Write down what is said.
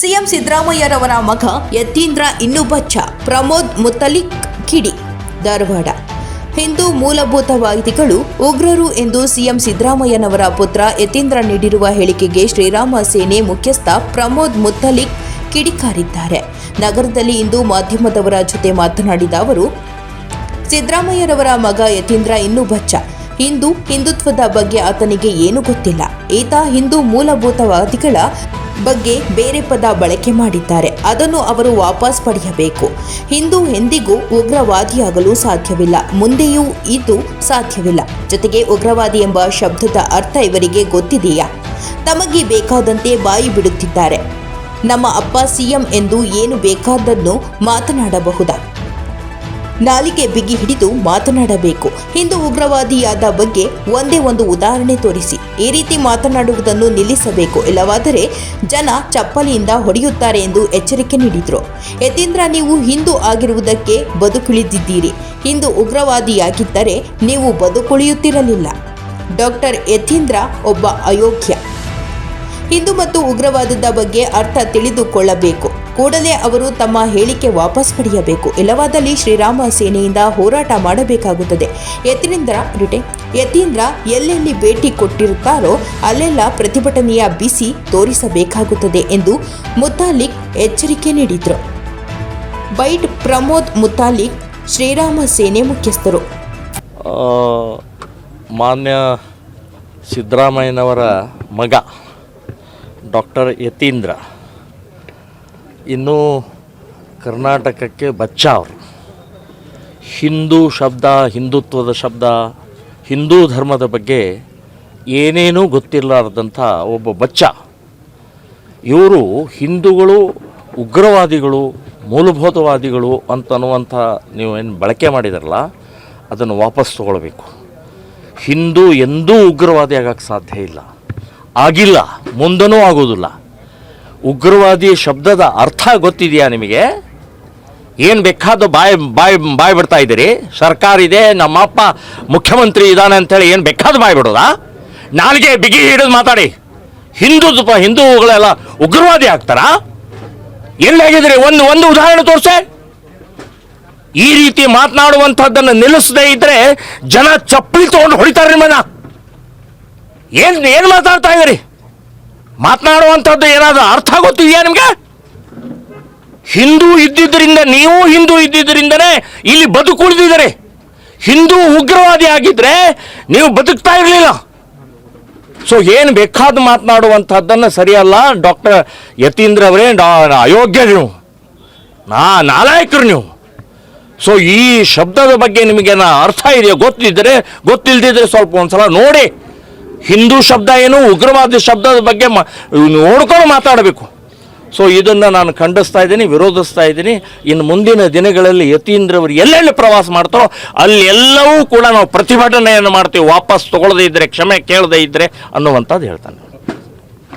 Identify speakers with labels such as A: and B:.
A: CM ಸಿದ್ದರಾಮಯ್ಯರವರ ಮಗ ಯತೀಂದ್ರ ಇನ್ನೂ ಬಚ್ಚ. ಪ್ರಮೋದ್ ಮುತ್ತಲಿಕ್ ಕಿಡಿ, ಧಾರವಾಡ. ಹಿಂದೂ ಮೂಲಭೂತವಾದಿಗಳು ಉಗ್ರರು ಎಂದು ಸಿಎಂ ಸಿದ್ದರಾಮಯ್ಯನವರ ಪುತ್ರ ಯತೀಂದ್ರ ನೀಡಿರುವ ಹೇಳಿಕೆಗೆ ಶ್ರೀರಾಮ ಸೇನೆ ಮುಖ್ಯಸ್ಥ ಪ್ರಮೋದ್ ಮುತ್ತಲಿಕ್ ಕಿಡಿಕಾರಿದ್ದಾರೆ ನಗರದಲ್ಲಿ ಇಂದು ಮಾಧ್ಯಮದವರ ಜೊತೆ ಮಾತನಾಡಿದ ಅವರು, ಸಿದ್ದರಾಮಯ್ಯರವರ ಮಗ ಯತೀಂದ್ರ ಇನ್ನೂ ಬಚ್ಚ. ಹಿಂದೂ ಹಿಂದುತ್ವದ ಬಗ್ಗೆ ಆತನಿಗೆ ಏನೂ ಗೊತ್ತಿಲ್ಲ. ಈತ ಹಿಂದೂ ಮೂಲಭೂತವಾದಿಗಳ ಬಗ್ಗೆ ಬೇರೆ ಪದ ಬಳಕೆ ಮಾಡಿದ್ದಾರೆ. ಅದನ್ನು ಅವರು ವಾಪಸ್ ಪಡೆಯಬೇಕು. ಹಿಂದೂ ಎಂದಿಗೂ ಉಗ್ರವಾದಿಯಾಗಲು ಸಾಧ್ಯವಿಲ್ಲ. ಮುಂದೆಯೂ ಇದು ಸಾಧ್ಯವಿಲ್ಲ. ಜೊತೆಗೆ ಉಗ್ರವಾದಿ ಎಂಬ ಶಬ್ದದ ಅರ್ಥ ಇವರಿಗೆ ಗೊತ್ತಿದೆಯಾ? ತಮಗೆ ಬೇಕಾದಂತೆ ಬಾಯಿ ಬಿಡುತ್ತಿದ್ದಾರೆ. ನಮ್ಮ ಅಪ್ಪ ಸಿಎಂ ಎಂದು ಏನು ಬೇಕಾದನ್ನು ಮಾತನಾಡಬಹುದಾ? ನಾಲಿಗೆ ಬಿಗಿ ಹಿಡಿದು ಮಾತನಾಡಬೇಕು. ಹಿಂದೂ ಉಗ್ರವಾದಿಯಾದ ಬಗ್ಗೆ ಒಂದೇ ಒಂದು ಉದಾಹರಣೆ ತೋರಿಸಿ. ಈ ರೀತಿ ಮಾತನಾಡುವುದನ್ನು ನಿಲ್ಲಿಸಬೇಕು. ಇಲ್ಲವಾದರೆ ಜನ ಚಪ್ಪಲಿಯಿಂದ ಹೊಡೆಯುತ್ತಾರೆ ಎಂದು ಎಚ್ಚರಿಕೆ ನೀಡಿದರು. ಯತೀಂದ್ರ, ನೀವು ಹಿಂದೂ ಆಗಿರುವುದಕ್ಕೆ ಬದುಕುಳಿದಿದ್ದೀರಿ. ಹಿಂದೂ ಉಗ್ರವಾದಿಯಾಗಿದ್ದರೆ ನೀವು ಬದುಕುಳಿಯುತ್ತಿರಲಿಲ್ಲ. ಡಾಕ್ಟರ್ ಯತೀಂದ್ರ ಒಬ್ಬ ಅಯೋಗ್ಯ. ಹಿಂದೂ ಮತ್ತು ಉಗ್ರವಾದದ ಬಗ್ಗೆ ಅರ್ಥ ತಿಳಿದುಕೊಳ್ಳಬೇಕು. ಕೂಡಲೇ ಅವರು ತಮ್ಮ ಹೇಳಿಕೆ ವಾಪಸ್ ಪಡೆಯಬೇಕು. ಇಲ್ಲವಾದಲ್ಲಿ ಶ್ರೀರಾಮ ಸೇನೆಯಿಂದ ಹೋರಾಟ ಮಾಡಬೇಕಾಗುತ್ತದೆ. ಯತೀಂದ್ರ ರಿಟೆ, ಯತೀಂದ್ರ ಎಲ್ಲೆಲ್ಲಿ ಭೇಟಿ ಕೊಟ್ಟಿರುತ್ತಾರೋ ಅಲ್ಲೆಲ್ಲ ಪ್ರತಿಭಟನೆಯ ಬಿಸಿ ತೋರಿಸಬೇಕಾಗುತ್ತದೆ ಎಂದು ಮುತಾಲಿಕ್ ಎಚ್ಚರಿಕೆ ನೀಡಿದರು. ಬೈಟ್ ಪ್ರಮೋದ್ ಮುತಾಲಿಕ್, ಶ್ರೀರಾಮ ಸೇನೆ ಮುಖ್ಯಸ್ಥರು.
B: ಮಾನ್ಯ ಸಿದ್ದರಾಮಯ್ಯನವರ ಮಗ. ಡಾಕ್ಟರ್ ಯತೀಂದ್ರ. ಇನ್ನೂ ಕರ್ನಾಟಕಕ್ಕೆ ಬಚ್ಚ ಅವರು. ಹಿಂದೂ ಶಬ್ದ, ಹಿಂದುತ್ವದ ಶಬ್ದ, ಹಿಂದೂ ಧರ್ಮದ ಬಗ್ಗೆ ಏನೇನೂ ಗೊತ್ತಿರಲಾರ್ದಂಥ ಒಬ್ಬ ಬಚ್ಚ. ಇವರು ಹಿಂದೂಗಳು, ಉಗ್ರವಾದಿಗಳು, ಮೂಲಭೂತವಾದಿಗಳು ಅಂತನ್ನುವಂಥ ನೀವೇನು ಬಳಕೆ ಮಾಡಿದಾರಲ್ಲ, ಅದನ್ನು ವಾಪಸ್ ತಗೊಳ್ಬೇಕು. ಹಿಂದೂ ಎಂದೂ ಉಗ್ರವಾದಿ ಆಗೋಕ್ಕೆ ಸಾಧ್ಯ ಇಲ್ಲ. ಆಗಿಲ್ಲ, ಮುಂದನೂ ಆಗೋದಿಲ್ಲ ಉಗ್ರವಾದಿ ಶಬ್ದದ ಅರ್ಥ ಗೊತ್ತಿದೆಯಾ ನಿಮಗೆ? ಏನು ಬೇಕಾದ ಬಾಯ್ ಬಾಯ್ ಬಾಯ್ ಬಿಡ್ತಾ ಇದ್ದೀರಿ? ಸರ್ಕಾರ ಇದೆ, ನಮ್ಮಪ್ಪ ಮುಖ್ಯಮಂತ್ರಿ ಇದ್ದಾನೆ ಅಂತೇಳಿ ಏನು ಬೇಕಾದ ಬಾಯ್ ಬಿಡೋದಾ? ನಾಲ್ಗೆ ಬಿಗಿ ಹಿಡಿದು ಮಾತಾಡಿ. ಹಿಂದೂ ಹಿಂದೂಗಳೆಲ್ಲ ಉಗ್ರವಾದಿ ಆಗ್ತಾರಾ? ಹೇಗಿದ್ರಿ ಒಂದು ಒಂದು ಉದಾಹರಣೆ ತೋರಿಸೆ. ಈ ರೀತಿ ಮಾತನಾಡುವಂಥದ್ದನ್ನು ನಿಲ್ಲಿಸದೇ ಇದ್ದರೆ ಜನ ಚಪ್ಪಲಿ ತಗೊಂಡು ಹೊಡಿತಾರೆ ನಿಮ್ಮನ್ನ. ಏನ್, ಏನು ಮಾತಾಡ್ತಾ ಇದ್ದೀರಿ ಮಾತನಾಡುವಂಥದ್ದು ಏನಾದರೂ ಅರ್ಥ ಗೊತ್ತಿದೆಯಾ ನಿಮಗೆ? ಹಿಂದೂ ಇದ್ದಿದ್ದರಿಂದ ನೀವು ಹಿಂದೂ ಇದ್ದಿದ್ದರಿಂದನೇ ಇಲ್ಲಿ ಬದುಕುಳಿದಿದ್ದಾರೆ. ಹಿಂದೂ ಉಗ್ರವಾದಿ ಆಗಿದ್ರೆ ನೀವು ಬದುಕ್ತಾ ಇರಲಿಲ್ಲ. ಸೊ ಏನು ಬೇಕಾದ ಮಾತನಾಡುವಂಥದ್ದನ್ನು ಸರಿಯಲ್ಲ, ಡಾಕ್ಟರ್ ಯತೀಂದ್ರ ಅವರೇ ಅಯೋಗ್ಯ ನೀವು. ನಾ, ನಾಲಾಯಕರು ನೀವು. ಸೊ ಈ ಶಬ್ದದ ಬಗ್ಗೆ ನಿಮಗೇನ ಅರ್ಥ ಇದೆಯಾ? ಗೊತ್ತಿದ್ದರೆ ಗೊತ್ತಿಲ್ಲದಿದ್ದರೆ ಸ್ವಲ್ಪ ಒಂದ್ಸಲ ನೋಡಿ. ಹಿಂದೂ ಶಬ್ದ ಏನು ಉಗ್ರವಾದಿ ಶಬ್ದದ ಬಗ್ಗೆ ನೋಡ್ಕೊಂಡು ಮಾತಾಡಬೇಕು. ಸೊ ಇದನ್ನು ನಾನು ಖಂಡಿಸ್ತಾ ಇದ್ದೀನಿ, ವಿರೋಧಿಸ್ತಾ ಇದ್ದೀನಿ. ಇನ್ನು ಮುಂದಿನ ದಿನಗಳಲ್ಲಿ ಯತೀಂದ್ರ ಅವರು ಎಲ್ಲೆಲ್ಲಿ ಪ್ರವಾಸ ಮಾಡ್ತಾರೋ, ಅಲ್ಲಿ ಎಲ್ಲವೂ ಕೂಡ ನಾವು ಪ್ರತಿಭಟನೆಯನ್ನು ಮಾಡ್ತೀವಿ. ವಾಪಸ್ ತಗೊಳ್ಳದೇ ಇದ್ದರೆ ಕ್ಷಮೆ ಕೇಳದೇ ಇದ್ದರೆ ಅನ್ನುವಂಥದ್ದು ಹೇಳ್ತಾನೆ.